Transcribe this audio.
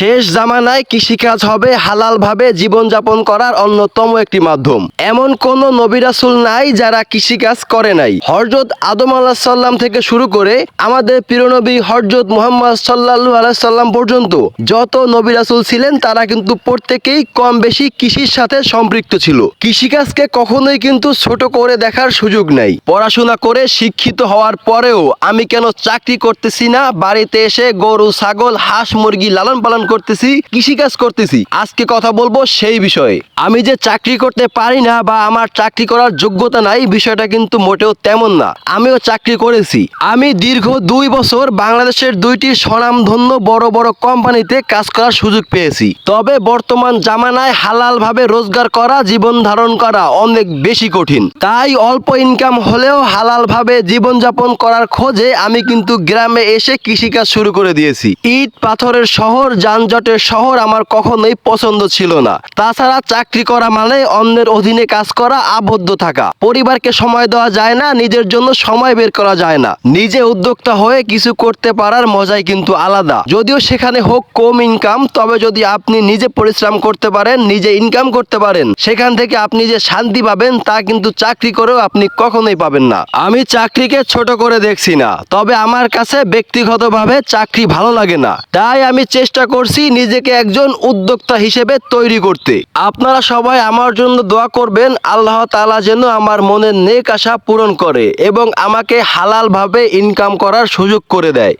শেষ জামানায় কৃষিকাজ হবে হালালভাবে জীবনযাপন করার অন্যতম একটি মাধ্যম। এমন কোন নবী রাসূল নাই যারা কৃষিকাজ করে নাই। হরজত আদম আলাহ সাল্লাম থেকে শুরু করে আমাদের প্রিয়নবী হরজত মোহাম্মদ সাল্লাল্লাহু আলাইহি সাল্লাম পর্যন্ত যত নবী রাসূল ছিলেন, তারা কিন্তু প্রত্যেকেই কম বেশি কৃষির সাথে সম্পৃক্ত ছিল। কৃষিকাজকে কখনোই কিন্তু ছোট করে দেখার সুযোগ নাই। পড়াশোনা করে শিক্ষিত হওয়ার পরেও আমি কেন চাকরি করতেছি না? বাড়িতে এসে গরু, ছাগল, হাঁস, মুরগি লালন পালন করতেছি, কৃষিকাজ করতেছি। আজকে কথা বলব সেই বিষয়ে। আমি যে চাকরি করতে পারি না বা আমার চাকরি করার যোগ্যতা নাই, বিষয়টা কিন্তু মোটেও তেমন না। আমিও চাকরি করেছি। আমি দীর্ঘ দুই বছর বাংলাদেশের দুইটি স্বনামধন্য বড় বড় কোম্পানিতে কাজ করার সুযোগ পেয়েছি। তবে বর্তমান জামানায় হালালভাবে রোজগার করা, জীবন ধারণ করা অনেক বেশি কঠিন। তাই অল্প ইনকাম হলেও হালালভাবে জীবনযাপন করার খোঁজে আমি কিন্তু গ্রামে এসে কৃষিকাজ শুরু করে দিয়েছি। ইট, পাথরের শহর যানজটের শহর আমার কখনোই পছন্দ ছিল না। তাছাড়া চাকরি করা মানে অন্যের অধীনে কাজ করা, আবদ্ধ থাকা। পরিবারকে সময় দেওয়া যায় না, নিজের জন্য সময় বের করা যায় না। নিজে উদ্যোক্তা হয়ে কিছু করতে পারার মজাই কিন্তু আলাদা। যদিও সেখানে হোক কম ইনকাম তবে যদি আপনি নিজে পরিশ্রম করতে পারেন, নিজে ইনকাম করতে পারেন, সেখান থেকে আপনি যে শান্তি পাবেন, তা কিন্তু চাকরি করেও আপনি কখনোই পাবেন না। আমি চাকরিকে ছোট করে দেখছি না, তবে আমার কাছে ব্যক্তিগতভাবে চাকরি ভালো লাগে না। তাই আমি চেষ্টা করছি নিজেকে একজন উদ্যোক্তা হিসেবে তৈরি করতে। আপনারা সবাই আমার জন্য দোয়া করবেন, আল্লাহ তালা যেন আমার মনের নেক আশা পূরণ করে এবং আমাকে হালালভাবে ইনকাম করার সুযোগ করে দেয়।